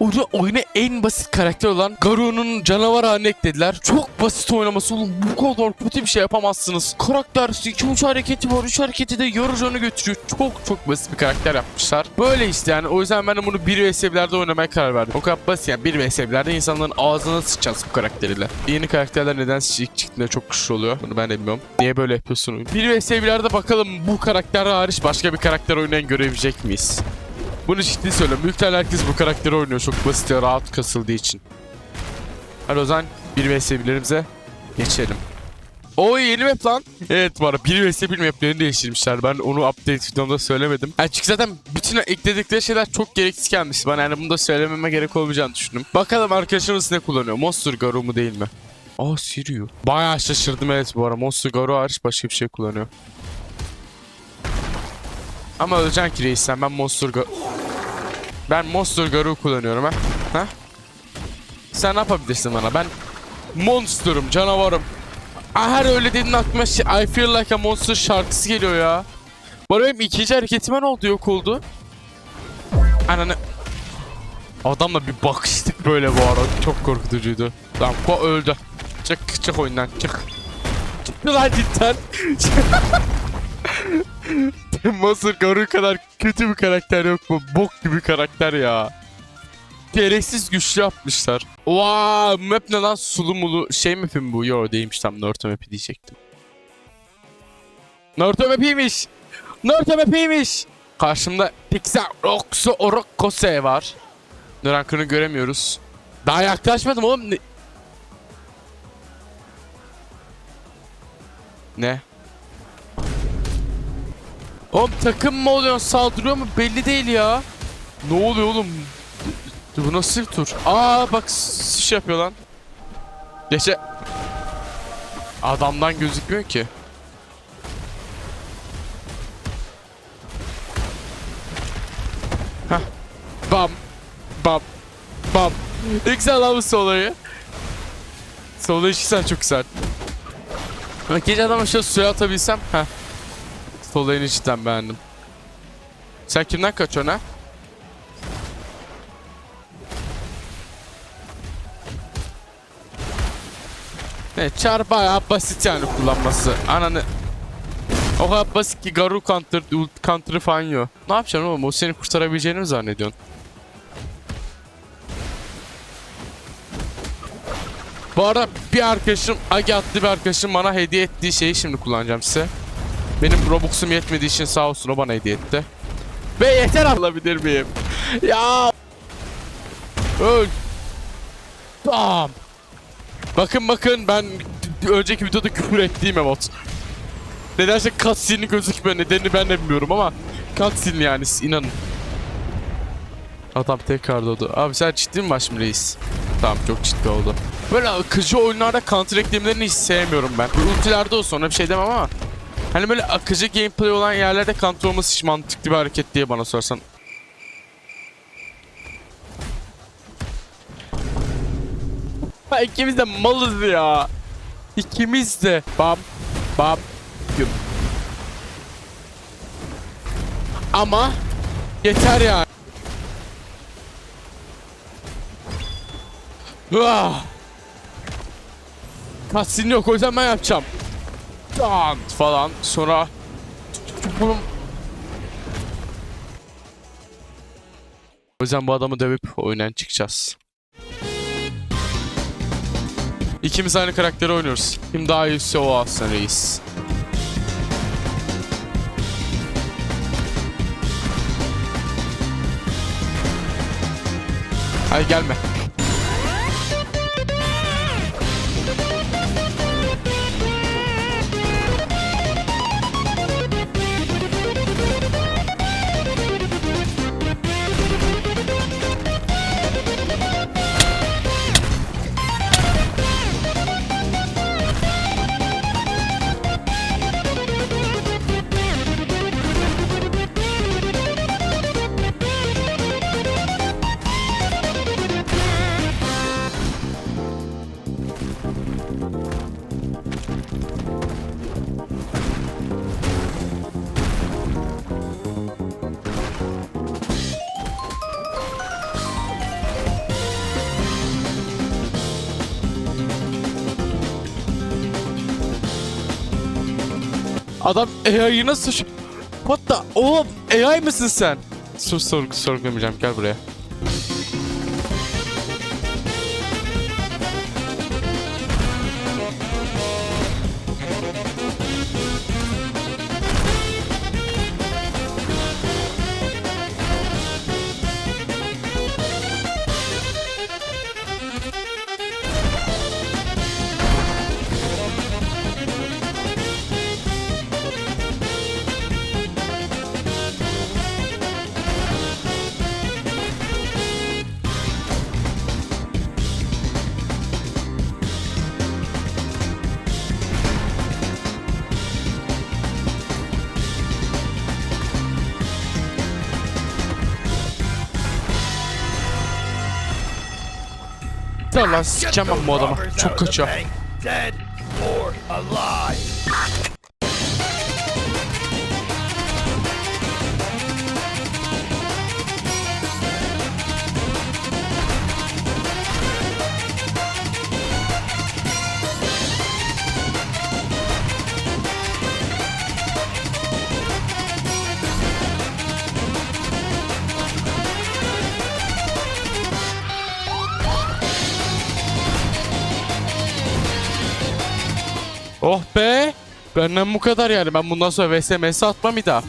Oyuna, oyuna en basit karakter olan Garu'nun canavar haline eklediler. Çok basit oynaması oğlum. Bu kadar kötü bir şey yapamazsınız. Karakter 2-3 hareketi var. 3 hareketi de yorucunu götürüyor. Çok çok basit bir karakter yapmışlar. Böyle işte yani. O yüzden ben de bunu 1 vs 1'lerde oynamaya karar verdim. O kadar basit yani. 1 vs 1'lerde insanların ağzına sıçacağız bu karakteriyle. Yeni karakterler neden ilk çıktığında çok güçlü oluyor. Bunu ben de bilmiyorum. Niye böyle yapıyorsun? 1 vs 1'lerde bakalım bu karakter hariç başka bir karakter oynayan görebilecek miyiz? Bunu ciddi söylüyorum. Büyük herkes bu karakteri oynuyor. Çok basit ve rahat kasıldığı için. Hadi o zaman 1 vs 1'lerimize geçelim. O yeni map lan. Evet arada 1 vs 1 maplerini değiştirmişler. Ben onu update videomda söylemedim. Yani çünkü zaten bütün ekledikleri şeyler çok gereksiz gelmiş. Ben yani bunu da söylememe gerek olmayacağını düşündüm. Bakalım arkadaşımız ne kullanıyor? Monster Garu mu değil mi? Aa Sirio. Bayağı şaşırdım evet bu arada. Monster Garu hariç başka bir şey kullanıyor. Ama öleceksin ki reis sen. Ben Monster. Ben Monster Garu kullanıyorum ha. Ha? Sen ne yapabilirsin bana? Ben Monster'ım, canavarım. Her öyle dediğin aklıma şey, I Feel Like a Monster şarkısı geliyor ya. Arada benim ikinci hareketime ne oldu yok oldu. Ananı... Adamla bir bakıştık böyle bu arada. Çok korkutucuydu. Tamam öldü. Çık çık oyundan çık. Çık lan cidden. Monster Garu kadar kötü bir karakter yok mu? Bok gibi karakter ya. Gereksiz güçlü yapmışlar. Wow, map ne lan sulu mulu şey map'i mi bu? Yo değilmiş tam Naruto map'i diyecektim. Naruto map'iymiş. Naruto map'iymiş. Karşımda Pixar Roxo Orokose var. Nurankını göremiyoruz. Daha yaklaşmadım oğlum. Ne? ne? Oğlum takım mı oluyor saldırıyor mu belli değil ya. Ne oluyor oğlum? Bu nasıl bir tur? Aa bak sıç yapıyor lan. Geçe... Adamdan gözükmüyor ki. Hah. Bam. Bam. Bam. Ne güzel lan bu solayı. Solayı çok güzel. Bak gece adamı şöyle suya atabilsem. Heh. Solayını cidden beğendim. Sen kimden kaçıyorsun ha? Ne çar bayağı basit yani kullanması. Ananı o kadar basit ki Garu counter, ult counter'ı falan yiyor. Ne yapacaksın oğlum? O seni kurtarabileceğini mi zannediyorsun? Bu arada bir arkadaşım, Agi adlı bir arkadaşım bana hediye ettiği şeyi şimdi kullanacağım size. Benim Robux'um yetmediği için sağ olsun o bana hediye etti. Ve yeter alabilir miyim? Ya! Öl! Tamam. Bakın bakın ben önceki videoda küfür ettiğim emot. Nedense cutscene'i gözükmüyor. Nedenini ben de bilmiyorum ama cutscene yani inanın. Adam tekrar doğdu. Abi sen ciddi mi başım reis? Tamam çok ciddi oldu. Böyle akıcı oyunlarda counter eklemelerini hiç sevmiyorum ben. Ultilerde o sonra bir şey demem ama. Hani böyle akıcı gameplay olan yerlerde counter olması hiç mantıklı bir hareket diye bana sorsan. Ha, ikimiz de malız ya. İkimiz de. Bam. Bam. Güm. Ama yeter ya. Ah. Cutscene yok o yüzden ben yapacağım. Dan falan sonra Oğlum. O yüzden bu adamı dövüp oyundan çıkacağız. İkimiz aynı karakteri oynuyoruz. Kim daha iyisi o alsın reis. Hadi gelme. Adam AI'yı nasıl... What the... Oğlum AI mısın sen? Sor, sor, sorgulamayacağım gel buraya. Lan sikeceğim ben bu adamı. Çok kaçıyor. Oh be! Benden bu kadar yani. Ben bundan sonra VSMS atmam bir daha.